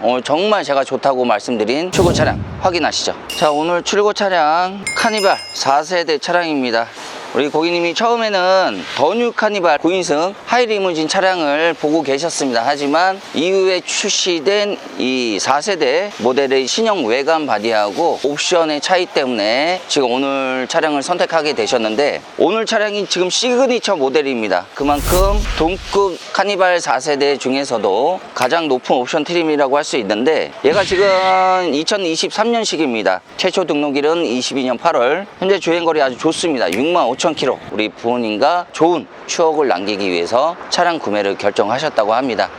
오늘 정말 제가 좋다고 말씀드린 출고 차량 확인하시죠. 자, 오늘 출고 차량 카니발 4세대 차량입니다. 우리 고객님이 처음에는 더뉴 카니발 9인승 하이리무진 차량을 보고 계셨습니다. 하지만 이후에 출시된 이 4세대 모델의 신형 외관 바디하고 옵션의 차이 때문에 지금 오늘 차량을 선택하게 되셨는데 오늘 차량이 지금 시그니처 모델입니다. 그만큼 동급 카니발 4세대 중에서도 가장 높은 옵션 트림이라고 할 수 있는데 얘가 지금 2023년식입니다. 최초 등록일은 22년 8월. 현재 주행거리 아주 좋습니다. 6만 5천 킬로. 우리 부모님과 좋은 추억을 남기기 위해서 차량 구매를 결정하셨다고 합니다.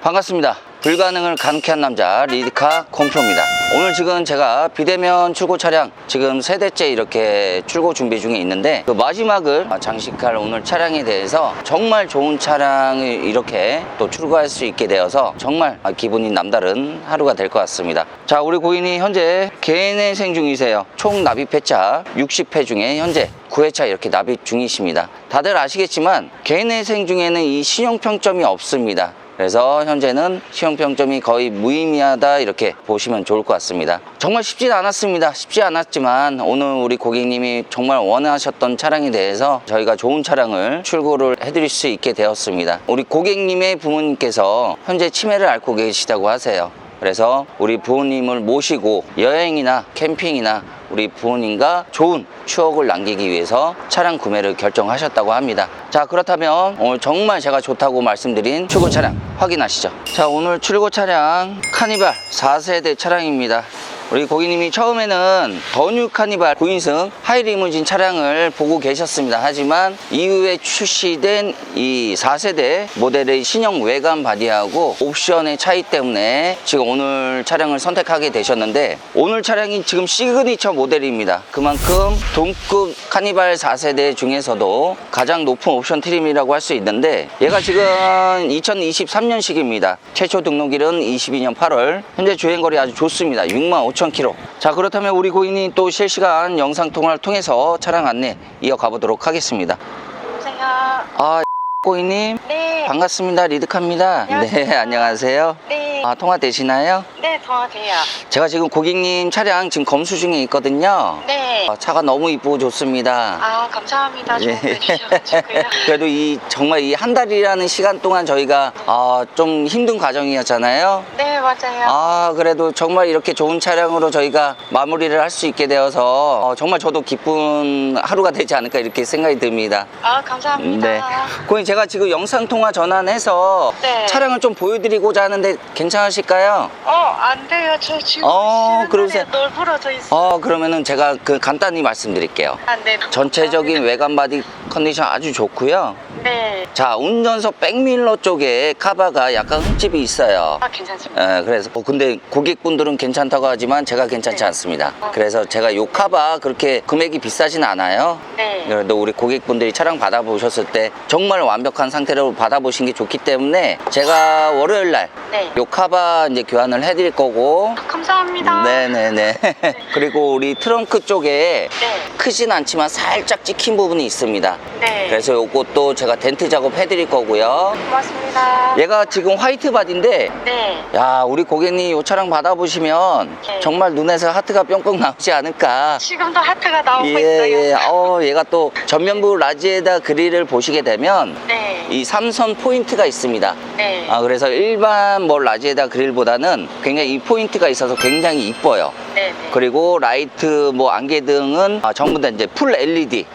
반갑습니다. 불가능을 가능케 한 남자 리드카 콤프로입니다. 오늘 지금 제가 비대면 출고 차량 지금 세 대째 이렇게 출고 준비 중에 있는데 그 마지막을 장식할 오늘 차량에 대해서 정말 좋은 차량을 이렇게 또 출고할 수 있게 되어서 정말 기분이 남다른 하루가 될 것 같습니다. 자, 우리 고객님 현재 개인회생 중이세요. 총 납입 회차 60회 중에 현재 9회차 이렇게 납입 중이십니다. 다들 아시겠지만 개인회생 중에는 이 신용평점이 없습니다. 그래서 현재는 시험평점이 거의 무의미하다 이렇게 보시면 좋을 것 같습니다. 정말 쉽지 않았습니다. 쉽지 않았지만 오늘 우리 고객님이 정말 원하셨던 차량에 대해서 저희가 좋은 차량을 출고를 해드릴 수 있게 되었습니다. 우리 고객님의 부모님께서 현재 치매를 앓고 계시다고 하세요. 그래서 우리 부모님을 모시고 여행이나 캠핑이나 우리 부모님과 좋은 추억을 남기기 위해서 차량 구매를 결정하셨다고 합니다. 자, 그렇다면 오늘 정말 제가 좋다고 말씀드린 출고 차량 확인하시죠. 자, 오늘 출고 차량 카니발 4세대 차량입니다. 우리 고객님이 처음에는 더뉴 카니발 9인승 하이리무진 차량을 보고 계셨습니다. 하지만 이후에 출시된 이 4세대 모델의 신형 외관 바디하고 옵션의 차이 때문에 지금 오늘 차량을 선택하게 되셨는데 오늘 차량이 지금 시그니처 모델입니다. 그만큼 동급 카니발 4세대 중에서도 가장 높은 옵션 트림이라고 할 수 있는데 얘가 지금 2023년식입니다. 최초 등록일은 22년 8월. 현재 주행거리 아주 좋습니다. 6만 5천 킬로. 자 그렇다면 우리 고객님 또 실시간 영상 통화를 통해서 차량 안내 이어가 보도록 하겠습니다. 여보세요. 아 고객님 네. 반갑습니다. 리드카입니다. 안녕하세요. 네 안녕하세요. 네. 아 통화 되시나요? 네, 통화돼요. 제가 지금 고객님 차량 지금 검수 중에 있거든요. 네. 아, 차가 너무 이쁘고 좋습니다. 아, 감사합니다. 좋은 예. 주셔가지고요. 그래도 이 정말 이 한 달이라는 시간 동안 저희가 아, 좀 힘든 과정이었잖아요. 네, 맞아요. 아 그래도 정말 이렇게 좋은 차량으로 저희가 마무리를 할 수 있게 되어서 어, 정말 저도 기쁜 하루가 되지 않을까 이렇게 생각이 듭니다. 아, 감사합니다. 네. 고객님 제가 지금 영상 통화 전환해서 네. 차량을 좀 보여드리고자 하는데 괜찮으실까요? 어, 안 돼요. 저 지금 어, 쉬는 그러세요. 날에 널브러져 있어요. 어 그러면은 제가 그 간단히 말씀드릴게요. 아, 네. 전체적인 외관 바디 컨디션 아주 좋고요. 네. 자 운전석 백밀러 쪽에 카바가 약간 흠집이 있어요. 아, 괜찮습니다. 예, 그래서 어, 근데 고객분들은 괜찮다고 하지만 제가 괜찮지 네. 않습니다. 그래서 제가 요 카바 그렇게 금액이 비싸진 않아요. 네. 그래도 우리 고객분들이 차량 받아보셨을 때 정말 완벽한 상태로 받아보신 게 좋기 때문에 제가 월요일 날 네. 요 카바 이제 교환을 해드릴 거고 감사합니다. 네네 네 그리고 우리 트렁크 쪽에 네. 크진 않지만 살짝 찍힌 부분이 있습니다. 네. 그래서 요것도 제가 덴트 작업 해드릴 거고요. 고맙습니다. 얘가 지금 화이트 바디인데 네. 야 우리 고객님 이 차량 받아보시면 네. 정말 눈에서 하트가 뿅뿅 나오지 않을까 지금도 하트가 나오고 있어요. 예예 어 얘가 또 전면부 라지에다 그릴을 보시게 되면 네. 이 삼선 포인트가 있습니다 네. 아 그래서 일반 뭐 라지에다 그릴보다는 굉장히 이 포인트가 있어서 굉장히 이뻐요 네. 네. 그리고 라이트 뭐 안개등은 아, 전부 다 이제 풀 LED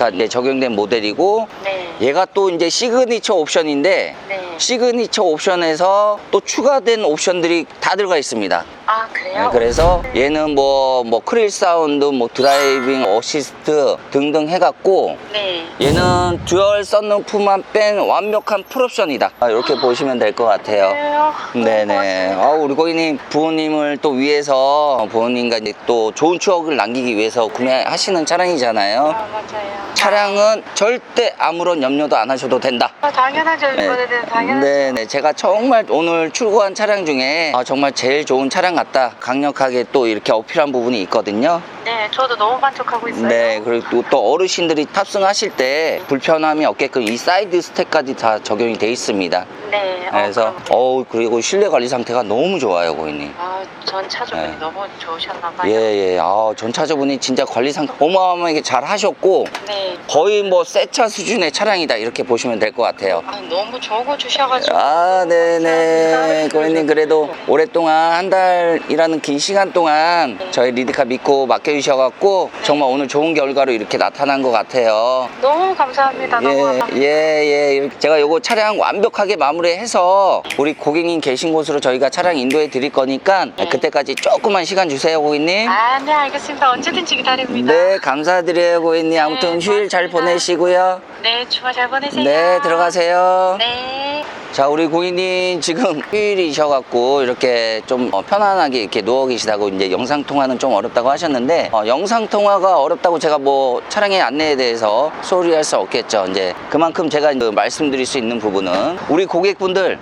가 이제 적용된 모델이고 네. 얘가 또 이제 시그니처 옵션인데 네. 시그니처 옵션에서 또 추가된 옵션들이 다 들어가 있습니다. 아, 네, 그래서 얘는 뭐, 뭐 크릴 사운드, 뭐 드라이빙 어시스트 등등 해갖고 네. 얘는 듀얼 썬루프만 뺀 완벽한 풀옵션이다. 아, 이렇게 보시면 될 것 같아요. 그래요? 네네. 아, 우리 고객님 부모님을 또 위해서 부모님과 이제 또 좋은 추억을 남기기 위해서 구매하시는 차량이잖아요. 아, 맞아요. 차량은 절대 아무런 염려도 안 하셔도 된다. 아, 당연하죠. 이거는 당연하죠. 네네. 제가 정말 오늘 출고한 차량 중에 아, 정말 제일 좋은 차량 같다. 강력하게 또 이렇게 어필한 부분이 있거든요. 네, 저도 너무 만족하고 있어요. 네, 그리고 또, 또 어르신들이 탑승하실 때 불편함이 없게끔 이 사이드 스텝까지 다 적용이 돼 있습니다. 네. 어, 그래서 그럼- 어우 그리고 실내 관리 상태가 너무 좋아요, 고객님. 아, 전 차주분이 네. 너무 좋으셨나 봐요. 예, 예. 아, 전차주분이 진짜 관리 상태 어마어마하게 잘 하셨고 네. 거의 뭐 새 차 수준의 차량이다 이렇게 보시면 될 것 같아요. 아, 너무 좋은 거 주셔가지고. 아, 네네. 고객님, 그래도 오랫동안 한 달이라는 긴 시간 동안 저희 리드카 믿고 맡겨주셔갖고 정말 오늘 좋은 결과로 이렇게 나타난 것 같아요. 너무 감사합니다. 너무 예, 감사합니다. 예, 예. 제가 요거 차량 완벽하게 마무리해서 우리 고객님 계신 곳으로 저희가 차량 인도해 드릴 거니까 네. 그때까지 조금만 시간 주세요, 고객님. 아, 네, 알겠습니다. 언제든지 기다립니다. 네, 감사드려요, 고객님. 아무튼 네, 휴일 잘 고맙습니다. 보내시고요. 네, 주말 잘 보내세요. 네, 들어가세요. 네. 자, 우리 고객님 지금 휴일이셔갖고 이렇게 좀 어, 편안하게 이렇게 누워 계시다고 이제 영상통화는 좀 어렵다고 하셨는데, 어, 영상통화가 어렵다고 제가 뭐 차량의 안내에 대해서 소홀히 할수 없겠죠. 이제 그만큼 제가 그 말씀드릴 수 있는 부분은 우리 고객분들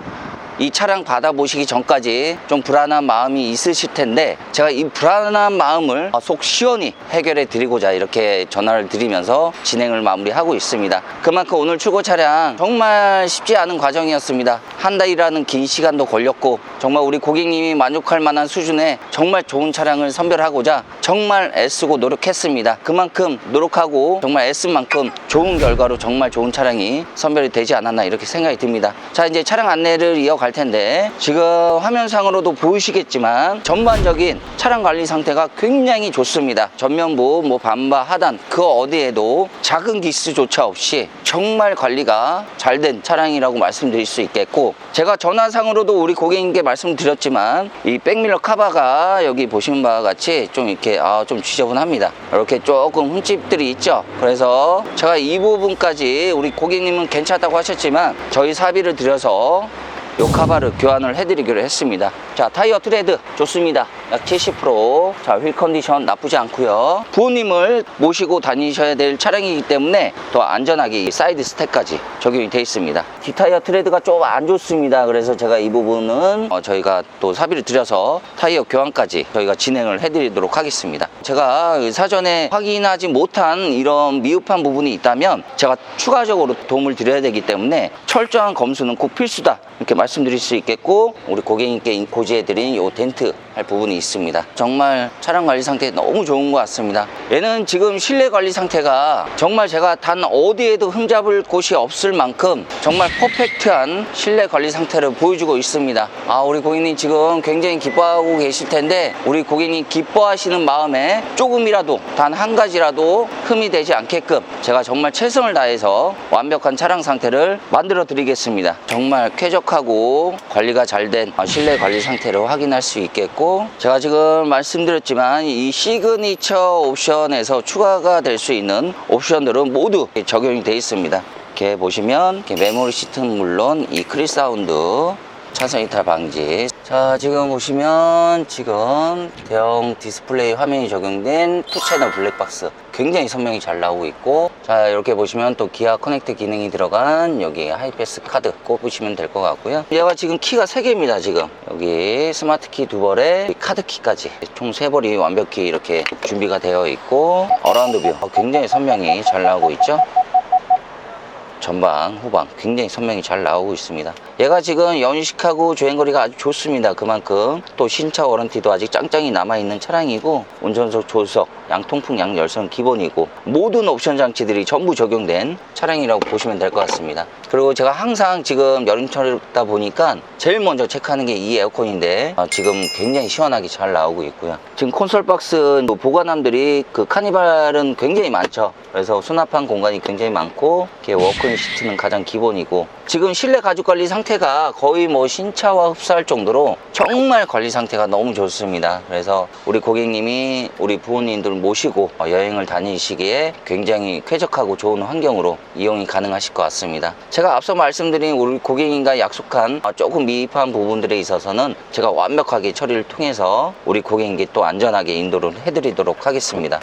이 차량 받아보시기 전까지 좀 불안한 마음이 있으실 텐데 제가 이 불안한 마음을 속 시원히 해결해 드리고자 이렇게 전화를 드리면서 진행을 마무리하고 있습니다. 그만큼 오늘 출고 차량 정말 쉽지 않은 과정이었습니다. 한 달이라는 긴 시간도 걸렸고 정말 우리 고객님이 만족할 만한 수준의 정말 좋은 차량을 선별하고자 정말 애쓰고 노력했습니다. 그만큼 노력하고 정말 애쓴 만큼 좋은 결과로 정말 좋은 차량이 선별이 되지 않았나 이렇게 생각이 듭니다. 자 이제 차량 안내를 이어갈 텐데 지금 화면상으로도 보이시겠지만 전반적인 차량 관리 상태가 굉장히 좋습니다. 전면부 뭐 반바 하단 그 어디에도 작은 기스조차 없이 정말 관리가 잘 된 차량이라고 말씀드릴 수 있겠고 제가 전화상으로도 우리 고객님께 말씀드렸지만 이 백밀러 카바가 여기 보시는 바와 같이 좀 이렇게 아, 좀 지저분합니다. 이렇게 조금 흠집들이 있죠. 그래서 제가 이 부분까지 우리 고객님은 괜찮다고 하셨지만 저희 사비를 들여서 요 카바를 교환을 해드리기로 했습니다. 자, 타이어 트레드 좋습니다. 약 70%. 자, 휠 컨디션 나쁘지 않고요. 부모님을 모시고 다니셔야 될 차량이기 때문에 더 안전하게 이 사이드 스텝까지 적용이 되어 있습니다. 뒷타이어 트레드가 좀 안 좋습니다. 그래서 제가 이 부분은 어, 저희가 또 사비를 들여서 타이어 교환까지 저희가 진행을 해드리도록 하겠습니다. 제가 사전에 확인하지 못한 이런 미흡한 부분이 있다면 제가 추가적으로 도움을 드려야 되기 때문에 철저한 검수는 꼭 필수다. 이렇게 말씀 드릴 수 있겠고 우리 고객님께 고지해드린 이 덴트 할 부분이 있습니다. 정말 차량 관리 상태 너무 좋은 것 같습니다. 얘는 지금 실내 관리 상태가 정말 제가 단 어디에도 흠잡을 곳이 없을 만큼 정말 퍼펙트한 실내 관리 상태를 보여주고 있습니다. 아 우리 고객님 지금 굉장히 기뻐하고 계실 텐데 우리 고객님 기뻐하시는 마음에 조금이라도 단 한 가지라도 흠이 되지 않게끔 제가 정말 최선을 다해서 완벽한 차량 상태를 만들어 드리겠습니다. 정말 쾌적하고 관리가 잘 된 실내 관리 상태를 확인할 수 있겠고 제가 지금 말씀드렸지만 이 시그니처 옵션에서 추가가 될 수 있는 옵션들은 모두 적용이 되어 있습니다. 이렇게 보시면 이렇게 메모리 시트는 물론 이 크리 사운드 차선 이탈 방지. 자, 지금 보시면 지금 대형 디스플레이 화면이 적용된 투 채널 블랙박스 굉장히 선명히 잘 나오고 있고 자, 이렇게 보시면 또 기아 커넥트 기능이 들어간 여기 하이패스 카드 꼽으시면 될 것 같고요. 얘가 지금 키가 3개입니다, 지금. 여기 스마트 키 두 벌에 카드 키까지 총세 벌이 완벽히 이렇게 준비가 되어 있고 어라운드 뷰 어, 굉장히 선명히 잘 나오고 있죠. 전방, 후방 굉장히 선명히 잘 나오고 있습니다. 얘가 지금 연식하고 주행거리가 아주 좋습니다. 그만큼 또 신차 워런티도 아직 짱짱이 남아있는 차량이고 운전석, 조수석, 양통풍, 양열선 기본이고 모든 옵션 장치들이 전부 적용된 차량이라고 보시면 될 것 같습니다. 그리고 제가 항상 지금 여름철이다 보니까 제일 먼저 체크하는 게 이 에어컨인데 아, 지금 굉장히 시원하게 잘 나오고 있고요. 지금 콘솔 박스 보관함들이 그 카니발은 굉장히 많죠. 그래서 수납한 공간이 굉장히 많고 이렇게 워크 인 시트는 가장 기본이고 지금 실내 가죽 관리 상태가 거의 뭐 신차와 흡사할 정도로 정말 관리 상태가 너무 좋습니다. 그래서 우리 고객님이 우리 부모님들 모시고 어, 여행을 다니시기에 굉장히 쾌적하고 좋은 환경으로 이용이 가능하실 것 같습니다. 제가 앞서 말씀드린 우리 고객님과 약속한 어, 조금 미흡한 부분들에 있어서는 제가 완벽하게 처리를 통해서 우리 고객님께 또 안전하게 인도를 해드리도록 하겠습니다.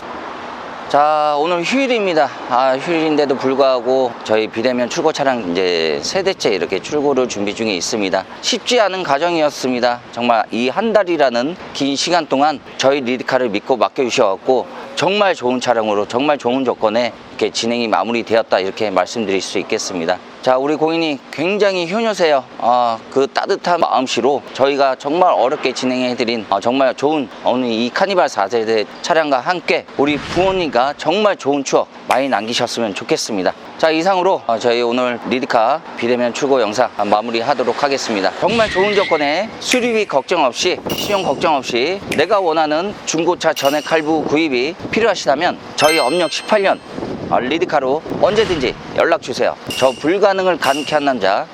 자 오늘 휴일입니다. 아 휴일인데도 불구하고 저희 비대면 출고 차량 이제 세 대째 이렇게 출고를 준비 중에 있습니다. 쉽지 않은 과정이었습니다. 정말 이 한 달이라는 긴 시간 동안 저희 리드카를 믿고 맡겨주셔갖고 정말 좋은 차량으로 정말 좋은 조건에 이렇게 진행이 마무리되었다 이렇게 말씀드릴 수 있겠습니다 자 우리 고객님 굉장히 효녀세요. 아, 그 따뜻한 마음씨로 저희가 정말 어렵게 진행해드린 아, 정말 좋은 오늘 이 카니발 4세대 차량과 함께 우리 부모님과 정말 좋은 추억 많이 남기셨으면 좋겠습니다. 자 이상으로 어, 저희 오늘 리드카 비대면 출고 영상 마무리 하도록 하겠습니다. 정말 좋은 조건에 수리비 걱정 없이 신용 걱정 없이 내가 원하는 중고차 전액 할부 구입이 필요하시다면 저희 업력 18년 어, 리드카로 언제든지 연락 주세요. 저 불가능을 가능케 한 남자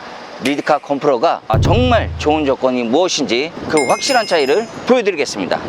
리드카 컴프로가 아, 정말 좋은 조건이 무엇인지 그 확실한 차이를 보여드리겠습니다.